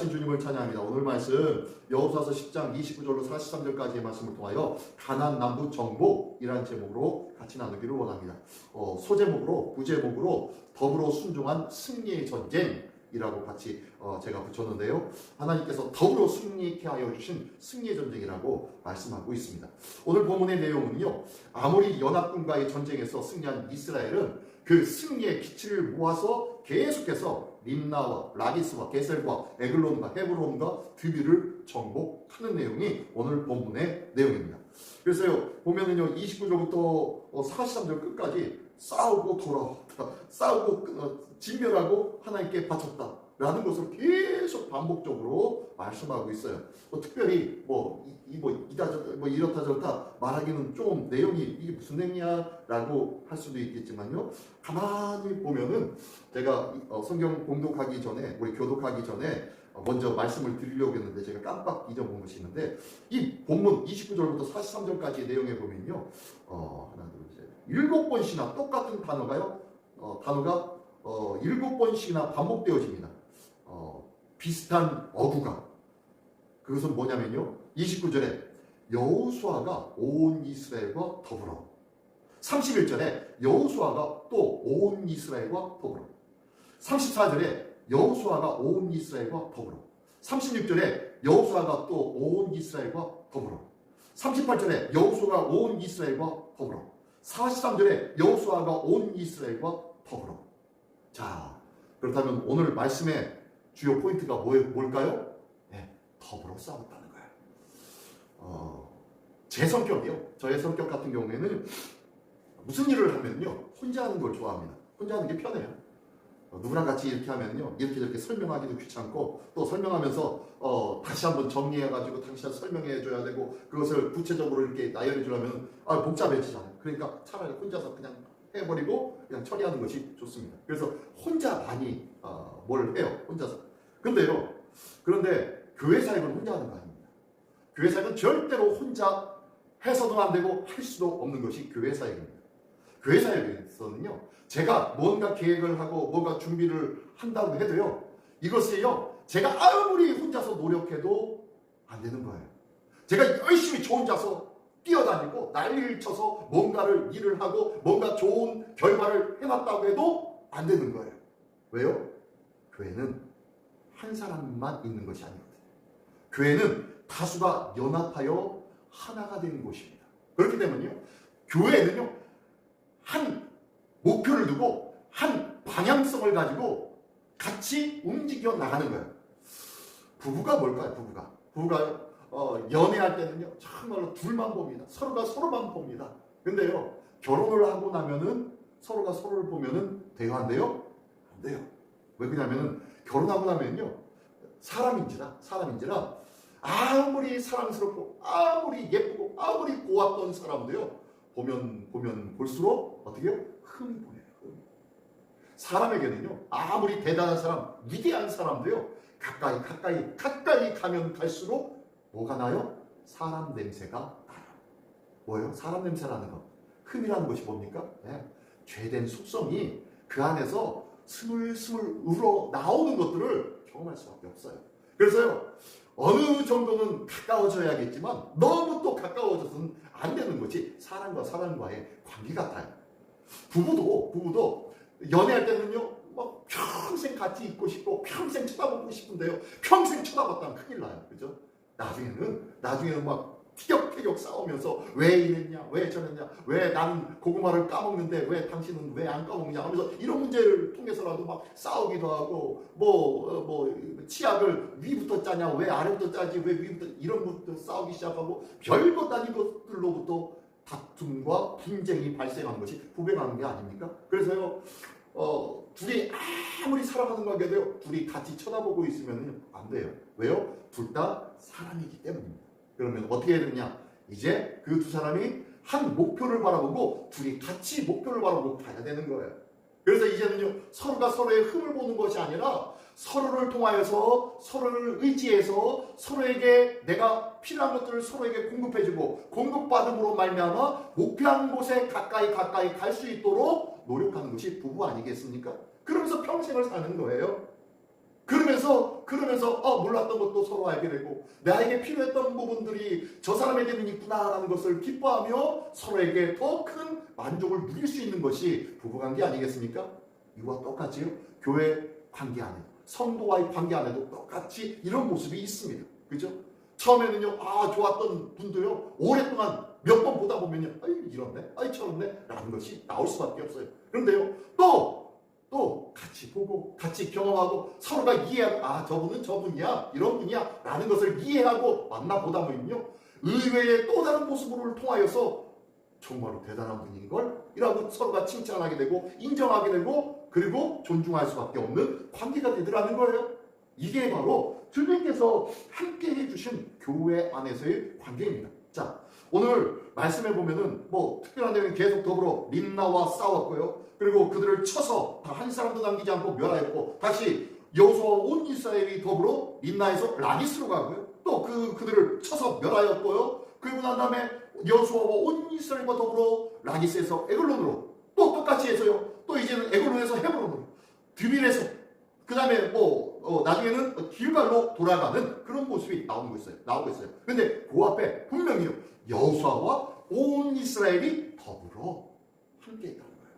귀하신 주님을 찬양합니다. 오늘 말씀 여호수아서 10장 29절로 43절까지의 말씀을 통하여 가난 남부 정복이라는 제목으로 같이 나누기를 원합니다. 어, 소제목으로 부제목으로 더불어 순종한 승리의 전쟁 이라고 같이 어, 제가 붙였는데요. 하나님께서 더불어 승리케 하여 주신 승리의 전쟁이라고 말씀하고 있습니다. 오늘 본문의 내용은요. 아무리 연합군과의 전쟁에서 승리한 이스라엘은 그 승리의 기치를 모아서 계속해서 림나와 라기스와 게셀과 에글론과 헤브론과 드비를 정복하는 내용이 오늘 본문의 내용입니다. 그래서요 보면은요 29절부터 43절 끝까지 싸우고 돌아왔다, 싸우고 끝- 어, 진멸하고 하나님께 바쳤다. 라는 것을 계속 반복적으로 말씀하고 있어요. 뭐 특별히 뭐, 이, 이 뭐, 이다, 저, 뭐 이렇다 저렇다 말하기는 좀 내용이 이게 무슨 내용이야 라고 할 수도 있겠지만요. 가만히 보면은 제가 이- 어, 성경 공독하기 전에 우리 교독하기 전에 어, 먼저 말씀을 드리려고 했는데 제가 깜빡 있는데 이 본문 29절부터 43절까지의 내용에 보면요. 어, 하나 둘 셋. 일곱 번씩이나 똑같은 단어가요. 어, 단어가 어, 일곱 번씩이나 반복되어집니다. 어, 비슷한 어구가. 그것은 뭐냐면요. 29절에 여호수아가 온 이스라엘과 더불어. 31절에 여호수아가 또 온 이스라엘과 더불어. 34절에 여호수아가 온 이스라엘과 더불어. 36절에 여호수아가 또 온 이스라엘과 더불어. 38절에 여호수아가 온 이스라엘과 더불어. 43절에 여호수아가 온 이스라엘과 더불어. 자 그렇다면 오늘 말씀의 주요 포인트가 뭐, 뭘까요? 네, 더불어 싸웠다는 거예요. 어, 제 성격이요. 저의 성격 같은 경우에는 무슨 일을 하면요. 혼자 하는 걸 좋아합니다. 혼자 하는 게 편해요. 어, 누구랑 같이 이렇게 하면요. 이렇게 저렇게 설명하기도 귀찮고 또 설명하면서 어, 다시 한번 정리해가지고 다시 한번 설명해줘야 되고 그것을 구체적으로 이렇게 나열해 주려면 아, 복잡해지잖아요. 그러니까 차라리 혼자서 그냥 해버리고 그냥 처리하는 것이 좋습니다. 그래서 혼자 많이 어, 뭘 해요. 혼자서. 근데요. 그런데 교회 사역은 혼자 하는 거 아닙니다. 교회 사역은 절대로 혼자 해서도 안 되고 할 수도 없는 것이 교회 사역입니다. 교회 사역에서는요. 제가 뭔가 계획을 하고 뭔가 준비를 한다고 해도요. 이것을요. 제가 아무리 혼자서 노력해도 안 되는 거예요. 제가 열심히 저 혼자서 뛰어다니고 난리를 쳐서 뭔가를 일을 하고 뭔가 좋은 결과를 해놨다고 해도 안 되는 거예요. 왜요? 교회는 한 사람만 있는 것이 아니거든요. 교회는 다수가 연합하여 하나가 되는 곳입니다. 그렇기 때문에요. 교회는요. 한 목표를 두고 한 방향성을 가지고 같이 움직여 나가는 거예요. 부부가 뭘까요? 부부가. 부부가 어, 연애할 때는요. 정말로 둘만 봅니다. 서로가 서로만 봅니다. 근데요. 결혼을 하고 나면은 서로가 서로를 보면은 돼요? 안 돼요. 왜 그러냐면은 결혼하고 나면요. 사람인지라 사람인지라 아무리 사랑스럽고 아무리 예쁘고 아무리 고왔던 사람도요. 보면 보면 볼수록 어떻게요? 흠이 보여요. 사람에게는요. 아무리 대단한 사람, 위대한 사람도요. 가까이 가까이 가까이 가면 갈수록 뭐가 나요? 사람 냄새가 나요. 뭐예요? 사람 냄새라는 것. 흠이라는 것이 뭡니까? 네. 죄된 속성이 그 안에서 스물스물 우러 나오는 것들을 경험할 수밖에 없어요. 그래서요, 어느 정도는 가까워져야겠지만 너무 또 가까워져서는 안 되는 것이 사람과 사람과의 관계 같아요. 부부도, 부부도 연애할 때는요, 막 평생 같이 있고 싶고 평생 쳐다보고 싶은데요. 평생 쳐다봤다면 큰일 나요. 그죠? 나중에는, 나중에는 막 티격태격 싸우면서 왜 이랬냐, 왜 저랬냐, 왜 나는 고구마를 까먹는데 왜 당신은 왜 안 까먹냐 하면서 이런 문제를 통해서라도 막 싸우기도 하고 뭐, 어, 뭐, 치약을 위부터 짜냐, 왜 아래부터 짜지, 왜 위부터 이런 것부터 싸우기 시작하고 별것 아닌 것들로부터 다툼과 분쟁이 발생하는 것이 부배가는 게 아닙니까? 그래서요, 어, 둘이 아무리 사랑하는 관계도요, 둘이 같이 쳐다보고 있으면 안 돼요. 왜요? 둘 다 사람이기 때문입니다. 그러면 어떻게 해야 되느냐? 이제 그 두 사람이 한 목표를 바라보고 둘이 같이 목표를 바라보고 가야 되는 거예요. 그래서 이제는요, 서로가 서로의 흠을 보는 것이 아니라 서로를 통하여서 서로를 의지해서 서로에게 내가 필요한 것들을 서로에게 공급해주고 공급받음으로 말미암아 목표한 곳에 가까이 가까이 갈 수 있도록 노력하는 것이 부부 아니겠습니까? 그러면서 평생을 사는 거예요. 그러면서 그러면서 어 몰랐던 것도 서로 알게 되고 나에게 필요했던 부분들이 저 사람에게는 있구나라는 것을 기뻐하며 서로에게 더 큰 만족을 누릴 수 있는 것이 부부관계 아니겠습니까? 이와 똑같이요. 교회 관계 안에 성도와의 관계 안에도 똑같이 이런 모습이 있습니다. 그죠? 처음에는요, 아, 좋았던 분도요, 오랫동안 몇 번 보다 보면요, 아이, 이렇네, 아이, 저렇네, 라는 것이 나올 수밖에 없어요. 그런데요, 또, 또 같이 보고, 같이 경험하고, 서로가 이해하고, 아, 저분은 저분이야, 이런 분이야, 라는 것을 이해하고 만나보다 보면요, 의외의 또 다른 모습을 통하여서 정말로 대단한 분인걸? 이라고 서로가 칭찬하게 되고, 인정하게 되고, 그리고 존중할 수밖에 없는 관계가 되더라는 거예요. 이게 바로 주님께서 함께 해주신 교회 안에서의 관계입니다. 자, 오늘 말씀해 보면은 뭐 특별한 내용이 계속 더불어 린나와 싸웠고요. 그리고 그들을 쳐서 다한 사람도 남기지 않고 멸하였고 다시 여호수아와 온 이스라엘이 더불어 린나에서 라기스로 가고요. 또 그 그들을 쳐서 멸하였고요. 그리고 난 다음에 여호수아와 온 이스라엘과 더불어 라기스에서 에글론으로 또 똑같이 해서요. 또 이제는 에글론에서 헤브론으로 드빌에서 그 다음에 뭐 어, 나중에는 길갈로 돌아가는 그런 모습이 나오고 있어요. 나오고 있어요. 근데 그 앞에 분명히요 여호수아와 온 이스라엘이 더불어 함께 있다는 거예요.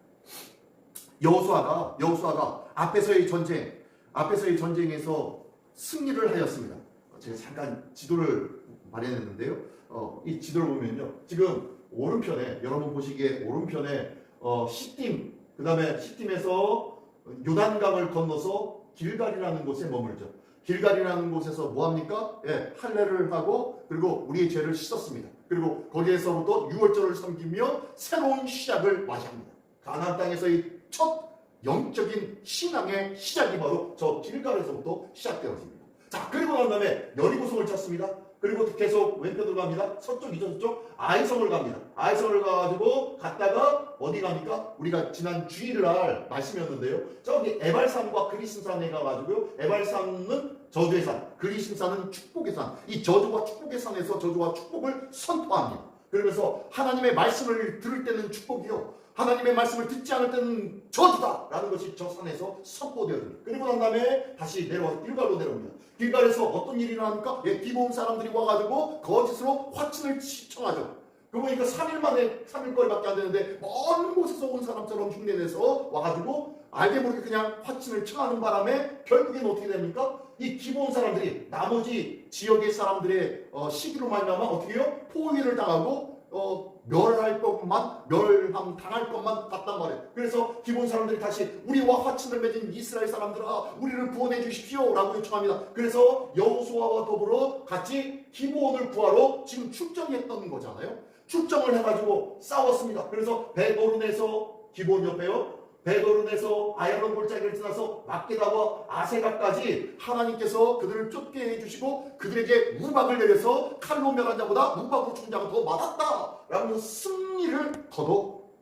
여호수아가 여호수아가 앞에서의 전쟁 앞에서의 전쟁에서 승리를 하였습니다. 제가 잠깐 지도를 마련했는데요. 어, 이 지도를 보면요. 지금 오른편에 여러분 보시기에 오른편에 어, 시딤 그 다음에 시딤에서 요단강을 건너서 길갈이라는 곳에 머물죠. 길갈이라는 곳에서 뭐 합니까? 예, 할례를 하고 그리고 우리의 죄를 씻었습니다. 그리고 거기에서부터 유월절을 섬기며 새로운 시작을 맞이합니다. 가나안 땅에서의 첫 영적인 신앙의 시작이 바로 저 길갈에서부터 시작되어집니다. 자, 그리고 난 다음에 여리고성을 찾습니다. 그리고 계속 왼편으로 갑니다. 서쪽, 이쪽, 저쪽 아이성을 갑니다. 아이성을 가가지고 갔다가 어디 갑니까? 우리가 지난 주일날 말씀이었는데요. 저기 에발산과 그리심산에 가가지고요. 에발산은 저주의 산, 그리심산은 축복의 산. 이 저주와 축복의 산에서 저주와 축복을 선포합니다. 그러면서 하나님의 말씀을 들을 때는 축복이요. 하나님의 말씀을 듣지 않을 때는 저주다 라는 것이 저 산에서 선포되어집니다. 그리고 난 다음에 다시 내려와서 길갈로 내려옵니다. 길갈에서 어떤 일이 일어납니까? 예, 기본 사람들이 와가지고 거짓으로 화친을 시청하죠. 그러고 보니까 3일 만에 3일 거리밖에 안 되는데 먼 곳에서 온 사람처럼 흉내내서 와가지고 알게 모르게 그냥 화친을 청하는 바람에 결국엔 어떻게 됩니까? 이 기본 사람들이 나머지 지역의 사람들의 어, 시기로 말미암아 어떻게 해요? 포위를 당하고 어, 멸할 것만 멸함 당할 것만 같단 말이에요. 그래서 기본 사람들이 다시 우리와 화친을 맺은 이스라엘 사람들아 우리를 구원해 주십시오라고 요청합니다. 그래서 여호수아와 더불어 같이 기본을 구하러 지금 출정했던 거잖아요. 출정을 해가지고 싸웠습니다. 그래서 베도른에서 기본 옆에요. 베도른에서 아야론 골짜기를 지나서 막게다와 아세가까지 하나님께서 그들을 쫓게 해주시고 그들에게 우박을 내려서 칼로 멸한 자보다 우박으로 죽은 자가 더 많았다 라는 승리를 더더욱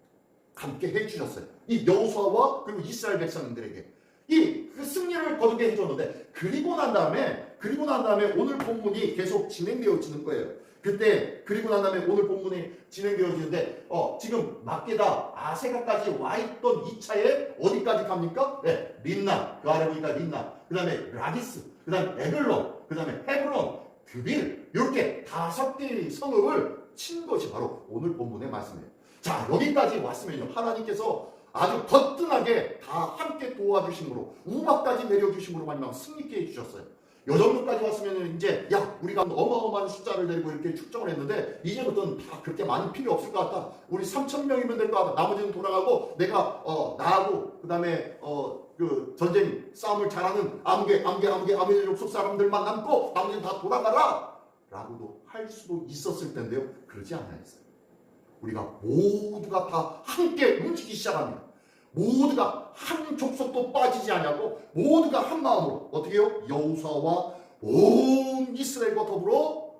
함께 해주셨어요 이 여호수아와 그리고 이스라엘 백성들에게 이 그 승리를 거두게 해줬는데 그리고 난 다음에 그리고 난 다음에 오늘 본문이 계속 진행되어지는 거예요 그때 그리고 난 다음에 오늘 본문이 진행되어지는데 어 지금 막게다 아세가까지 와 있던 이 차에 어디까지 갑니까? 네 린나 그 아래 보니까 린나 그 다음에 라기스 그 다음에 에글론 그 다음에 헤브론 규빌 이렇게 다섯 개의 성읍을 친 것이 바로 오늘 본문의 말씀이에요. 자 여기까지 왔으면요 하나님께서 아주 거뜬하게 다 함께 도와주심으로 우박까지 내려주심으로 마지막 승리케 해주셨어요. 요 정도까지 왔으면 이제 야 우리가 어마어마한 숫자를 내리고 이렇게 축정을 했는데 이제부터는 다 그렇게 많이 필요 없을 것 같다. 우리 3천 명이면 될 것 같다. 나머지는 돌아가고 내가 어 나하고 그다음에 어 그 전쟁 싸움을 잘하는 암개 암개 암개 아메리 족속 사람들만 남고 나머지는 다 돌아가라. 라고도 할 수도 있었을 텐데요. 그러지 않아 했어요. 우리가 모두가 다 함께 움직이기 시작합니다. 모두가 한 족속도 빠지지 않냐고 모두가 한 마음으로 어떻게 해요? 여우사와 온 이스라엘과 더불어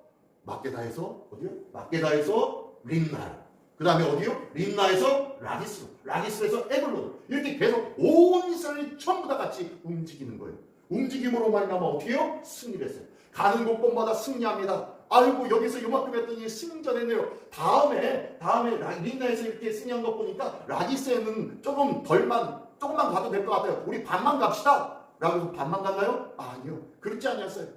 막게다에서 어디요? 막게다에서 림나 그 다음에 어디요? 림나에서 라기스 라기스에서 에블론 이렇게 계속 온 이스라엘이 전부 다 같이 움직이는 거예요. 움직임으로 말미암아 어떻게 해요? 승리를 했어요. 가는 곳곳마다 승리합니다. 아이고 여기서 요만큼 했더니 승전했네요. 다음에 다음에 라- 린나에서 이렇게 승리한 거 보니까 라디스에는 조금 덜만 조금만 가도 될 것 같아요. 우리 반만 갑시다. 라고 해서 반만 갔나요? 아니요. 그렇지 않았어요.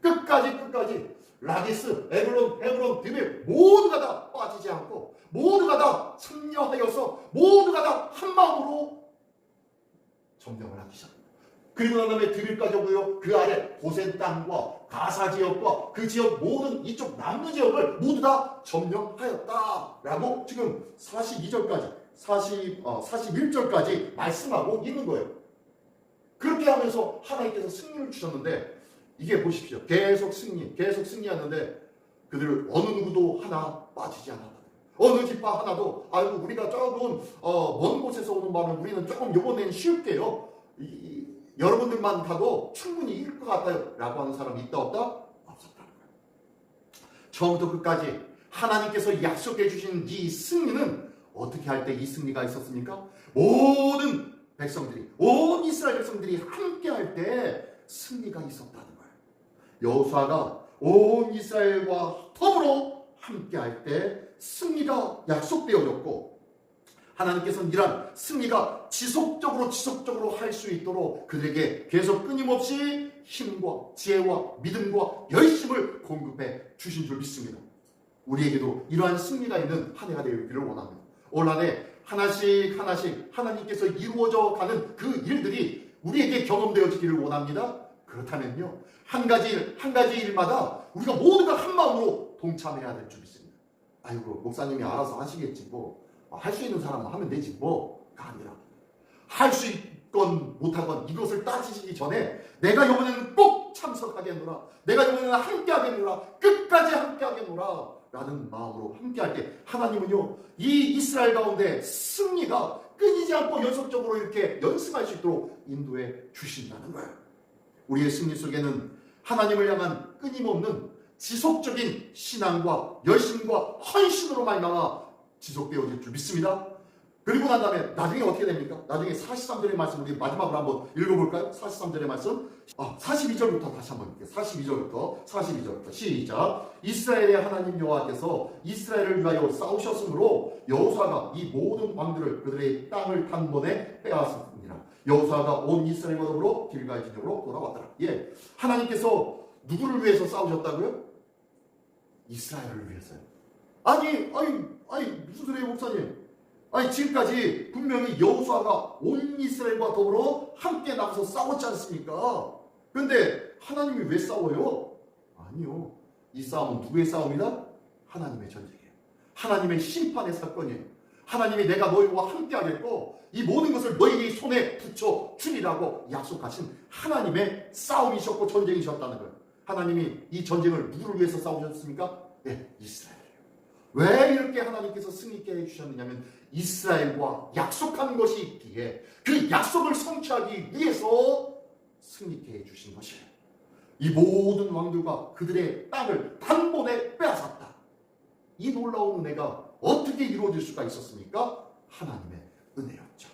끝까지 끝까지 라기스, 에블론, 헤브론, 디빌 모두가 다 빠지지 않고 모두가 다 참여하여서 모두가 다 한 마음으로 점령을 하기 시작합니다. 그리고 난 다음에 드빌까지 오고요. 그 아래 고센 땅과 가사 지역과 그 지역 모든 이쪽 남부 지역을 모두 다 점령하였다라고 지금 42절까지 40, 어, 41절까지 말씀하고 있는 거예요. 그렇게 하면서 하나님께서 승리를 주셨는데 이게 보십시오. 계속 승리, 계속 승리하는데 그들 어느 누구도 하나 빠지지 않았다. 어느 집파 하나도 아이고 우리가 조금 어, 먼 곳에서 오는 바는 우리는 조금 이번엔 쉴게요. 이- 이, 여러분들만 가도 충분히 이길 것 같아요. 라고 하는 사람이 있다 없다? 거예요. 처음부터 끝까지 하나님께서 약속해 주신 이 승리는 어떻게 할 때 이 승리가 있었습니까? 모든 백성들이 온 이스라엘 백성들이 함께 할 때 승리가 있었다는 거예요. 여호수아가 온 이스라엘과 더불어 함께 할 때 승리가 약속되어졌고 하나님께서는 이러한 승리가 지속적으로 지속적으로 할 수 있도록 그들에게 계속 끊임없이 힘과 지혜와 믿음과 열심을 공급해 주신 줄 믿습니다. 우리에게도 이러한 승리가 있는 한 해가 되기를 원합니다. 올 한해 하나씩 하나씩 하나님께서 이루어져 가는 그 일들이 우리에게 경험되어지기를 원합니다. 그렇다면요 한 가지 일, 한 가지 일마다 우리가 모두가 한 마음으로 동참해야 될 줄 믿습니다. 아이고 목사님이 알아서 하시겠지 뭐 할 수 있는 사람은 하면 되지 뭐 가 아니라 할 수 있건 못하건 이것을 따지시기 전에 내가 이번에는 꼭 참석하겠노라. 내가 이번에는 함께하겠노라. 끝까지 함께하겠노라. 라는 마음으로 함께할 때 하나님은요 이 이스라엘 가운데 승리가 끊이지 않고 연속적으로 이렇게 연승할 수 있도록 인도해 주신다는 거예요. 우리의 승리 속에는 하나님을 향한 끊임없는 지속적인 신앙과 열심과 헌신으로 말미암아 지속되어질 줄 믿습니다. 그리고 난 다음에 나중에 어떻게 됩니까? 나중에 43절의 말씀 우리 마지막으로 한번 읽어볼까요? 43절의 말씀 아, 42절부터 다시 한번 읽게요 42절부터 42절부터 시작 이스라엘의 하나님 여호와께서 이스라엘을 위하여 싸우셨으므로 여호수아가 이 모든 왕들을 그들의 땅을 단번에 빼앗았습니다. 여호수아가 온 이스라엘과 더불어 길갈 지역으로 돌아왔더라. 예, 하나님께서 누구를 위해서 싸우셨다고요? 이스라엘을 위해서요. 아니, 아니, 아니 무슨 소리예요, 목사님? 아니 지금까지 분명히 여호수아가 온 이스라엘과 더불어 함께 나가서 싸웠지 않습니까? 근데 하나님이 왜 싸워요? 아니요. 이 싸움은 누구의 싸움이다? 하나님의 전쟁이에요. 하나님의 심판의 사건이에요. 하나님이 내가 너희와 함께 하겠고 이 모든 것을 너희의 손에 붙여 주리라고 약속하신 하나님의 싸움이셨고 전쟁이셨다는 거예요. 하나님이 이 전쟁을 누구를 위해서 싸우셨습니까? 네, 이스라엘. 왜 이렇게 하나님께서 승리있게 해주셨느냐면 이스라엘과 약속한 것이 있기에 그 약속을 성취하기 위해서 승리있게 해주신 것이에요. 이 모든 왕들과 그들의 땅을 단번에 빼앗았다. 이 놀라운 은혜가 어떻게 이루어질 수가 있었습니까? 하나님의 은혜였죠.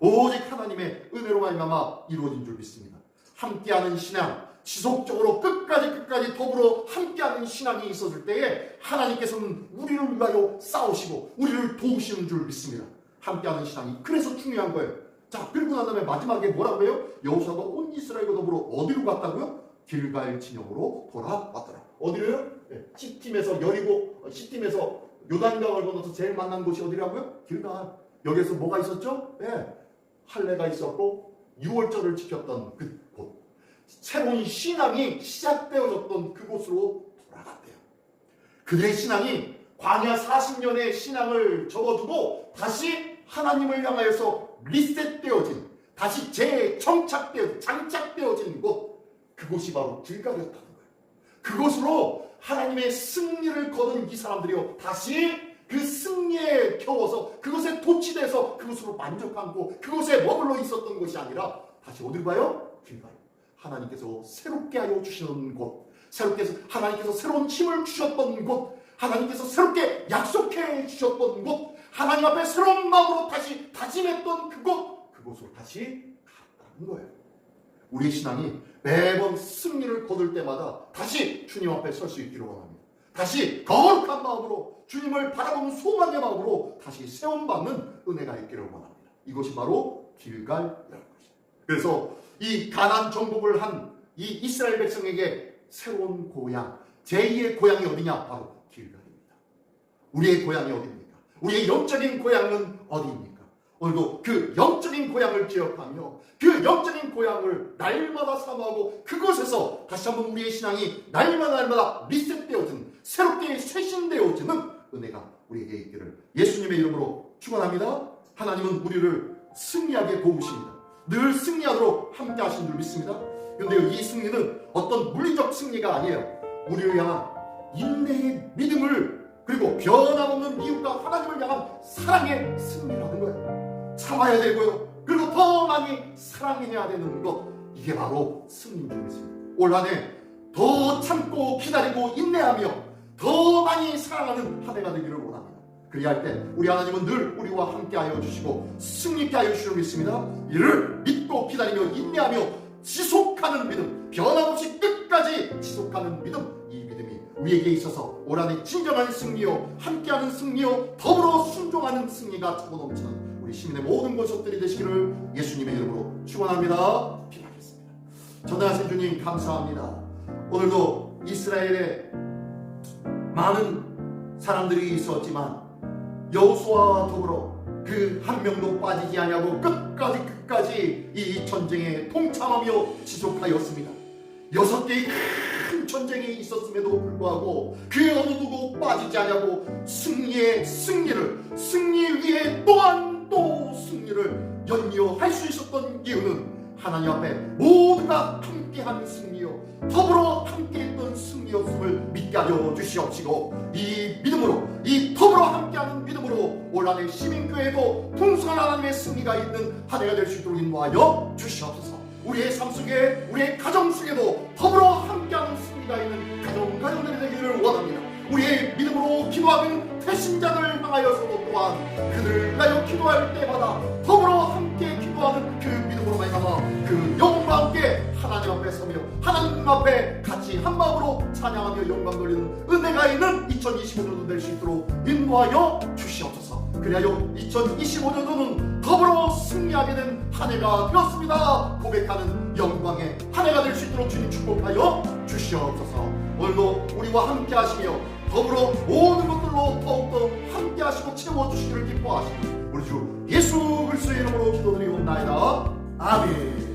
오직 하나님의 은혜로 말미암아 이루어진 줄 믿습니다. 함께하는 신앙, 지속적으로 끝까지 끝까지 더불어 함께하는 신앙이 있었을 때에 하나님께서는 우리를 위하여 싸우시고 우리를 도우시는 줄 믿습니다. 함께하는 신앙이 그래서 중요한 거예요. 자 그리고 난 다음에 마지막에 뭐라고 해요? 여호수아가 온 이스라엘과 더불어 어디로 갔다고요? 길갈 진영으로 돌아왔더라. 어디로요? 네, 시팀에서 여리고 어, 시팀에서 요단강을 건너서 제일 만난 곳이 어디라고요? 길갈. 여기에서 뭐가 있었죠? 네, 할례가 있었고 유월절을 지켰던 그 곳. 새로운 신앙이 시작되어졌던 그곳으로 돌아갔대요. 그들의 신앙이 광야 40년의 신앙을 접어두고 다시 하나님을 향하여서 리셋되어진 다시 재정착되어 장착되어진 곳 그곳이 바로 길가였다는 거예요. 그곳으로 하나님의 승리를 거둔 이 사람들이요 다시 그 승리에 겨워서 그것에 도취돼서 그곳으로 만족하고 그곳에 머물러 있었던 것이 아니라 다시 어디로 가요? 길가요. 하나님께서 새롭게 하여 주시는 곳, 새롭게 해서 하나님께서 새로운 힘을 주셨던 곳, 하나님께서 새롭게 약속해 주셨던 곳, 하나님 앞에 새로운 마음으로 다시 다짐했던 그곳, 그곳으로 다시 갔다는 거예요. 우리의 신앙이 매번 승리를 거둘 때마다 다시 주님 앞에 설 수 있기를 원합니다. 다시 거룩한 마음으로 주님을 바라보는 소망의 마음으로 다시 세움받는 은혜가 있기를 원합니다. 이것이 바로 길갈이라는 것입니다. 그래서 이 가난 정복을 한 이 이스라엘 백성에게 새로운 고향, 제2의 고향이 어디냐? 바로 길가입니다. 우리의 고향이 어디입니까? 우리의 영적인 고향은 어디입니까? 오늘도 그 영적인 고향을 기억하며 그 영적인 고향을 날마다 사모하고 그곳에서 다시 한번 우리의 신앙이 날마다 날마다 리셋되어지는 새롭게 쇄신되어지는 은혜가 우리에게 있기를 예수님의 이름으로 축원합니다. 하나님은 우리를 승리하게 도우십니다. 늘 승리하도록 함께 하신 줄 믿습니다. 그런데 이 승리는 어떤 물리적 승리가 아니에요. 우리를 향한 인내의 믿음을 그리고 변함없는 이웃과 하나님을 향한 사랑의 승리라는 거예요. 참아야 되고요. 그리고 더 많이 사랑해야 되는 것. 이게 바로 승리인 줄 믿습니다. 올 한 해 더 참고 기다리고 인내하며 더 많이 사랑하는 한 해가 되기를 원합니다. 그리할 때 우리 하나님은 늘 우리와 함께하여 주시고 승리케 하여 주시는 믿습니다. 이를 믿고 기다리며 인내하며 지속하는 믿음, 변함없이 끝까지 지속하는 믿음, 이 믿음이 우리에게 있어서 올 한해 진정한 승리요, 함께하는 승리요, 더불어 순종하는 승리가 차고 넘치는 우리 시민의 모든 권속들이 되시기를 예수님의 이름으로 축원합니다. 기도하겠습니다. 전능하신 주님 감사합니다. 오늘도 이스라엘에 많은 사람들이 있었지만 여호수아와 더불어 그 한 명도 빠지지 아니하고 끝까지 끝까지 이 전쟁에 동참하며 지속하였습니다. 여섯 개의 큰 전쟁이 있었음에도 불구하고 그 어느 누구 빠지지 아니하고 승리의 승리를 승리 위에 또한 또 승리를 연이어 할 수 있었던 이유는 하나님 앞에 모두가 함께한 승리요 더불어 함께했던 승리였음을 믿게 하여 주시옵시고 이 믿음으로 이 더불어 함께하는 믿음으로 올 한해 시민교회도 풍성한 하나님의 승리가 있는 한 해가 될 수 있도록 인도하여 주시옵소서. 우리의 삶 속에 우리의 가정 속에도 더불어 함께하는 승리가 있는 가정 가정들이 되기를 원합니다. 우리의 믿음으로 기도하는 태신자들 향하여서도 또한 그들을 위하여 기도할 때마다 앞에 같이 한 마음으로 찬양하며 영광 돌리는 은혜가 있는 2025년도 될 수 있도록 인도하여 주시옵소서. 그리하여 2025년도는 더불어 승리하게 된 한 해가 되었습니다. 고백하는 영광의 한 해가 될 수 있도록 주님 축복하여 주시옵소서. 오늘도 우리와 함께 하시며 더불어 모든 것들로 더욱더 함께 하시고 채워주시기를 기뻐하시는 우리 주 예수 그리스도의 이름으로 기도드리옵나이다. 아멘